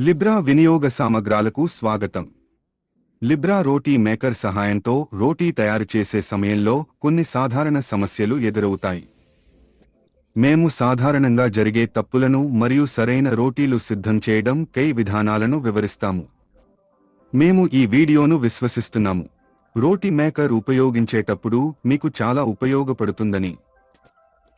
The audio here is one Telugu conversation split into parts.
లిబ్రా వినియోగ సామగ్రాలకు స్వాగతం. లిబ్రా రోటీ మేకర్ సహాయంతో రోటీ తయారు చేసే సమయంలో కొన్ని సాధారణ సమస్యలు ఎదురవుతాయి. మేము సాధారణంగా జరిగే తప్పులను మరియు సరైన రోటీలు సిద్ధం చేయడం కై విధానాలను వివరిస్తాము. మేము ఈ వీడియోను విశ్వసిస్తున్నాము. రోటీ మేకర్ ఉపయోగించేటప్పుడు మీకు చాలా ఉపయోగపడుతుందని.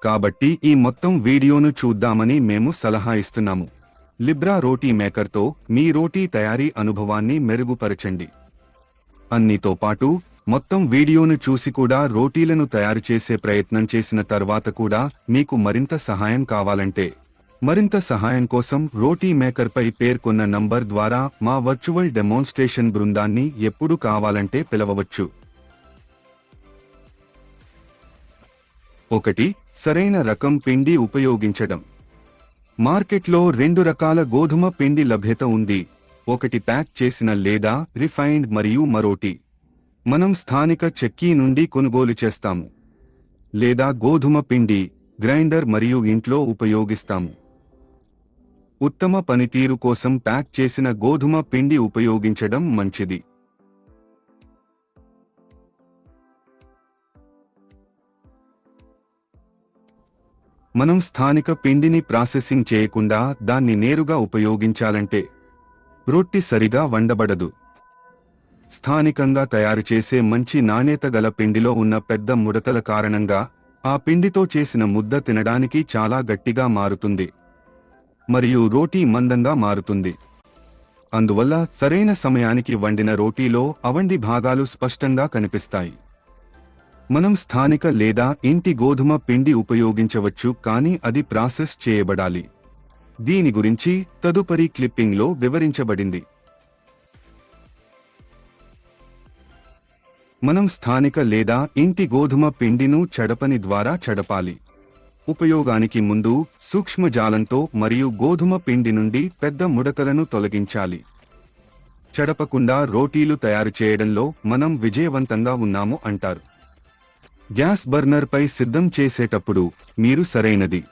కాబట్టి ఈ మొత్తం వీడియోను చూద్దామని మేము సలహా ఇస్తున్నాము. లిబ్రా రోటీ మేకర్తో మీ రోటీ తయారీ అనుభవాన్ని మెరుగుపరచండి. అన్నితో పాటు మొత్తం వీడియోను చూసి కూడా రోటీలను తయారు చేసే ప్రయత్నం చేసిన తర్వాత కూడా మీకు మరింత సహాయం కావాలంటే మరింత సహాయం కోసం రోటీ మేకర్పై పేర్కొన్న నంబర్ ద్వారా మా వర్చువల్ డెమోన్స్ట్రేషన్ బృందాన్ని ఎప్పుడు కావాలంటే పిలవవచ్చు. ఒకటి సరైన రకం పిండి ఉపయోగించడం. మార్కెట్లో రెండు రకాల గోధుమ పిండి లభ్యత ఉంది. ఒకటి ప్యాక్ చేసిన లేదా రిఫైన్డ్ మరియు మరోటి. మనం స్థానిక చెక్కీ నుండి కొనుగోలు చేస్తాము. లేదా గోధుమ పిండి గ్రైండర్ మరియు ఇంట్లో ఉపయోగిస్తాము. ఉత్తమ పనితీరు కోసం ప్యాక్ చేసిన గోధుమ పిండి ఉపయోగించడం మంచిది. మనం స్థానిక పిండిని ప్రాసెసింగ్ చేయకుండా దాన్ని నేరుగా ఉపయోగించాలంటే రొట్టి సరిగా వండబడదు. స్థానికంగా తయారు చేసే మంచి నాణ్యత గల పిండిలో ఉన్న పెద్ద ముడతల కారణంగా ఆ పిండితో చేసిన ముద్ద తినడానికి చాలా గట్టిగా మారుతుంది. మరియు రోటీ మందంగా మారుతుంది. అందువల్ల సరైన సమయానికి వండిన రోటీలో అవండి భాగాలు స్పష్టంగా కనిపిస్తాయి. మనం స్థానిక లేదా ఇంటి గోధుమ పిండి ఉపయోగించవచ్చు కానీ అది ప్రాసెస్ చేయబడాలి. దీని గురించి తదుపరి క్లిప్పింగ్లో వివరించబడింది. మనం స్థానిక లేదా ఇంటి గోధుమ పిండిను చెడపని ద్వారా చడపాలి. ఉపయోగానికి ముందు సూక్ష్మజాలంతో మరియు గోధుమ పిండి నుండి పెద్ద ముడతలను తొలగించాలి. చడపకుండా రోటీలు తయారు చేయడంలో మనం విజయవంతంగా ఉన్నాము అంటారు. గ్యాస్ బర్నర్ పై సిద్ధం చేసేటప్పుడు మీరు సరైనది.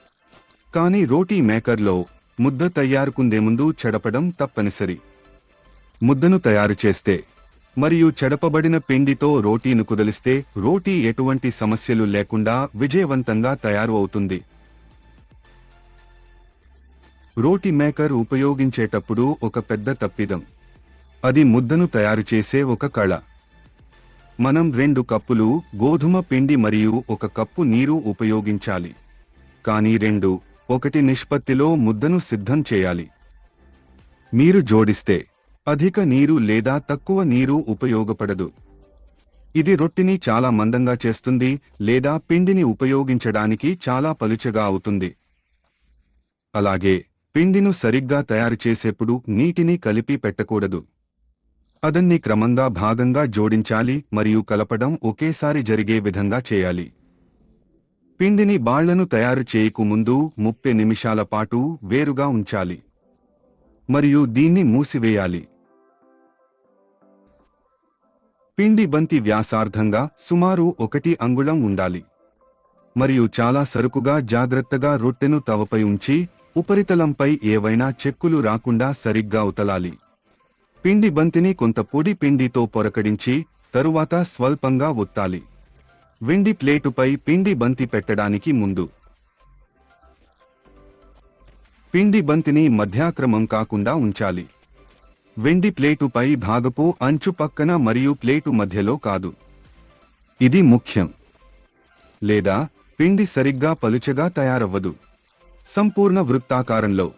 కానీ రోటీ మేకర్లో ముద్ద తయారుకుందే ముందు చెడపడం తప్పనిసరి. ముద్దను తయారు చేస్తే మరియు చెడపబడిన పిండితో రోటీను కుదలిస్తే రోటీ ఎటువంటి సమస్యలు లేకుండా విజయవంతంగా తయారు అవుతుంది. రోటీ మేకర్ ఉపయోగించేటప్పుడు ఒక పెద్ద తప్పిదం. అది ముద్దను తయారు చేసే ఒక కళ. మనం రెండు కప్పులు గోధుమ పిండి మరియు ఒక కప్పు నీరు ఉపయోగించాలి. కానీ రెండు ఒకటి నిష్పత్తిలో ముద్దను సిద్ధం చేయాలి. మీరు జోడిస్తే అధిక నీరు లేదా తక్కువ నీరు ఉపయోగపడదు. ఇది రొట్టిని చాలా మందంగా చేస్తుంది లేదా పిండిని ఉపయోగించడానికి చాలా పలుచగా అవుతుంది. అలాగే పిండిను సరిగ్గా తయారు చేసేప్పుడు నీటిని కలిపి పెట్టకూడదు. అదన్ని క్రమంగా భాగంగా జోడించాలి మరియు కలపడం ఒకేసారి జరిగే విధంగా చేయాలి. పిండిని బాళ్ళను తయారు చేయకు ముందు ముప్పై నిమిషాల పాటు వేరుగా ఉంచాలి. మరియు దీన్ని మూసివేయాలి. పిండి బంతి వ్యాసార్థంగా సుమారు ఒకటి అంగుళం ఉండాలి. మరియు చాలా సరుకుగా జాగ్రత్తగా రొట్టెను తవపై ఉంచి ఉపరితలంపై ఏవైనా చెక్కులు రాకుండా సరిగ్గా ఉతలాలి. పిండి బంతిని కొంత పొడి పిండితో పొరకడించి తరువాత స్వల్పంగా ఒత్తాలి. వెండి ప్లేటుపై పిండి బంతి పెట్టడానికి ముందు. పిండి బంతిని మధ్యాక్రమం కాకుండా ఉంచాలి. వెండి ప్లేటుపై భాగపు అంచు పక్కన మరియు ప్లేటు మధ్యలో కాదు. ఇది ముఖ్యం. లేదా పిండి సరిగ్గా పలుచగా తయారవ్వదు. సంపూర్ణ వృత్తాకారంలో.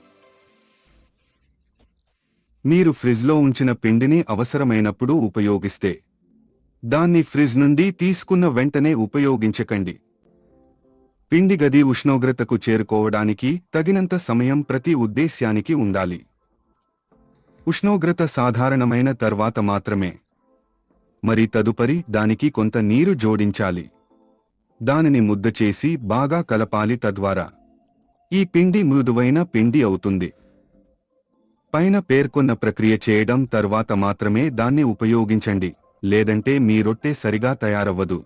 మీరు ఫ్రిజ్లో ఉంచిన పిండిని అవసరమైనప్పుడు ఉపయోగిస్తే దాన్ని ఫ్రిజ్ నుండి తీసుకున్న వెంటనే ఉపయోగించకండి. పిండి గది ఉష్ణోగ్రతకు చేరుకోవడానికి తగినంత సమయం ప్రతి ఉద్దేశ్యానికి ఉండాలి. ఉష్ణోగ్రత సాధారణమైన తర్వాత మాత్రమే. మరి తదుపరి దానికి కొంత నీరు జోడించాలి. దానిని ముద్ద చేసి బాగా కలపాలి తద్వారా ఈ పిండి మృదువైన పిండి అవుతుంది. పైన పేర్కొన్న ప్రక్రియ చేయడం తర్వాత మాత్రమే దాన్ని ఉపయోగించండి లేదంటే మీ రొట్టె సరిగా తయారవ్వదు.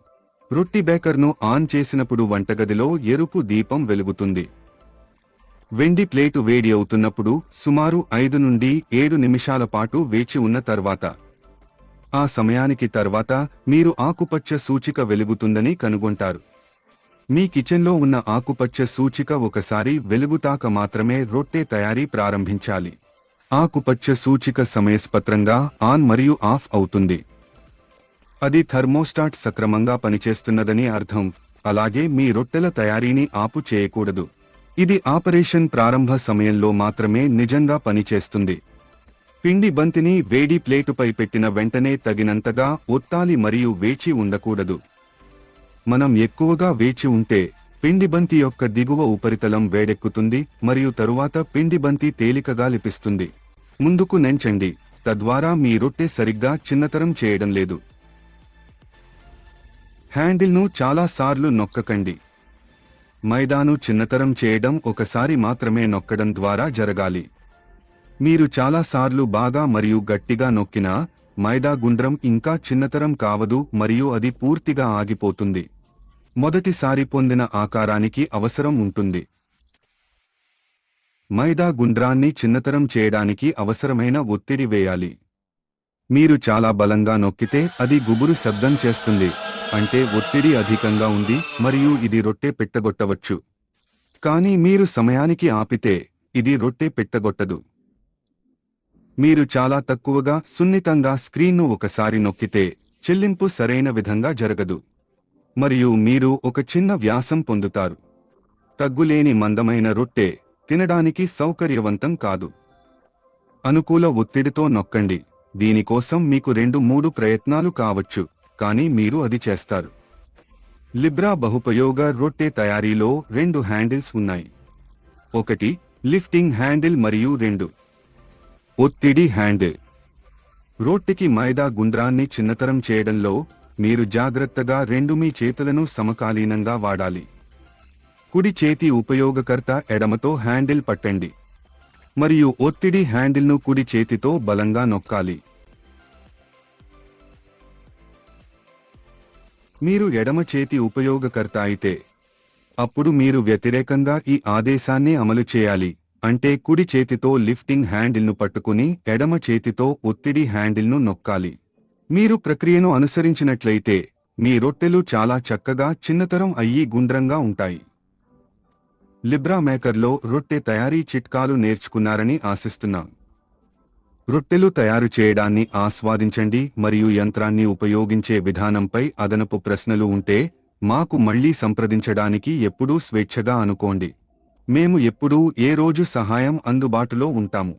రొట్టి బేకర్ను ఆన్ చేసినప్పుడు వంటగదిలో ఎరుపు దీపం వెలుగుతుంది. వెండి ప్లేటు వేడి అవుతున్నప్పుడు సుమారు ఐదు నుండి ఏడు నిమిషాల పాటు వేచి ఉన్న తర్వాత ఆ సమయానికి తర్వాత మీరు ఆకుపచ్చ సూచిక వెలుగుతుందని కనుగొంటారు. మీ కిచెన్లో ఉన్న ఆకుపచ్చ సూచిక ఒకసారి వెలుగుతాక మాత్రమే రొట్టె తయారీ ప్రారంభించాలి. ఆకుపచ్చ సూచిక సమయస్పత్రంగా ఆన్ మరియు ఆఫ్ అవుతుంది. అది థర్మోస్టాట్ సక్రమంగా పనిచేస్తున్నదని అర్థం. అలాగే మీ రొట్టెల తయారీని ఆపు చేయకూడదు. ఇది ఆపరేషన్ ప్రారంభ సమయంలో మాత్రమే నిజంగా పనిచేస్తుంది. పిండి బంతిని వేడి ప్లేటుపై పెట్టిన వెంటనే తగినంతగా ఒత్తాలి మరియు వేచి ఉండకూడదు. మనం ఎక్కువగా వేచి ఉంటే పిండి బంతి యొక్క దిగువ ఉపరితలం వేడెక్కుతుంది మరియు తరువాత పిండిబంతి తేలికగా లిపిస్తుంది. ముందుకు నెంచండి. తద్వారా మీ రొట్టె సరిగ్గా చిన్నతరం చేయడం లేదు. హ్యాండిల్ను చాలా సార్లు నొక్కకండి. మైదాను చిన్నతరం చేయడం ఒకసారి మాత్రమే నొక్కడం ద్వారా జరగాలి. మీరు చాలా సార్లు బాగా మరియు గట్టిగా నొక్కినా మైదా గుండ్రం ఇంకా చిన్నతరం కావదు మరియు అది పూర్తిగా ఆగిపోతుంది. మొదటిసారి పొందిన ఆకారానికి అవసరం ఉంటుంది. మైదా గుండ్రాన్ని చిన్నతరం చేయడానికి అవసరమైన ఒత్తిడి వేయాలి. మీరు చాలా బలంగా నొక్కితే అది గుబురు శబ్దం చేస్తుంది. అంటే ఒత్తిడి అధికంగా ఉంది మరియు ఇది రొట్టె పెట్టగొట్టవచ్చు. కానీ మీరు సమయానికి ఆపితే ఇది రొట్టె పెట్టగొట్టదు. మీరు చాలా తక్కువగా సున్నితంగా స్క్రీన్ను ఒకసారి నొక్కితే చెల్లింపు సరైన విధంగా జరగదు. మరియు మీరు ఒక చిన్న వ్యాసం పొందుతారు. తగ్గులేని మందమైన రొట్టె తినడానికి సౌకర్యవంతం కాదు. అనుకూల ఒత్తిడితో నొక్కండి. దీనికోసం మీకు రెండు మూడు ప్రయత్నాలు కావచ్చు కానీ మీరు అది చేస్తారు. లిబ్రా బహుపయోగ రొట్టె తయారీలో రెండు హ్యాండిల్స్ ఉన్నాయి. ఒకటి లిఫ్టింగ్ హ్యాండిల్ మరియు రెండు. ఒత్తిడి హ్యాండిల్. రొట్టెకి మైదా గుండ్రాన్ని చిన్నతరం చేయడంలో మీరు జాగ్రత్తగా రెండు మీ చేతులను సమకాలీనంగా వాడాలి. కుడి చేతి ఉపయోగకర్త ఎడమతో హ్యాండిల్ పట్టండి. మరియు ఒత్తిడి హ్యాండిల్ను కుడి చేతితో బలంగా నొక్కాలి. మీరు ఎడమ చేతి ఉపయోగకర్త అయితే అప్పుడు మీరు వ్యతిరేకంగా ఈ ఆదేశాన్ని అమలు చేయాలి. అంటే కుడి చేతితో లిఫ్టింగ్ హ్యాండిల్ను పట్టుకుని ఎడమ చేతితో ఒత్తిడి హ్యాండిల్ను నొక్కాలి. మీరు ప్రక్రియను అనుసరించినట్లయితే మీ రొట్టెలు చాలా చక్కగా చిన్నతరం అయ్యి గుండ్రంగా ఉంటాయి. లిబ్రా మేకర్లో రొట్టె తయారీ చిట్కాలు నేర్చుకున్నారని ఆశిస్తున్నాం రొట్టెలు తయారు చేయడాన్ని ఆస్వాదించండి మరియు యంత్రాన్ని ఉపయోగించే విధానంపై అదనపు ప్రశ్నలు ఉంటే మాకు మళ్ళీ సంప్రదించడానికి ఎప్పుడూ స్వేచ్ఛగా అనుకోండి. మేము ఎప్పుడూ ఏ రోజు సహాయం అందుబాటులో ఉంటాము.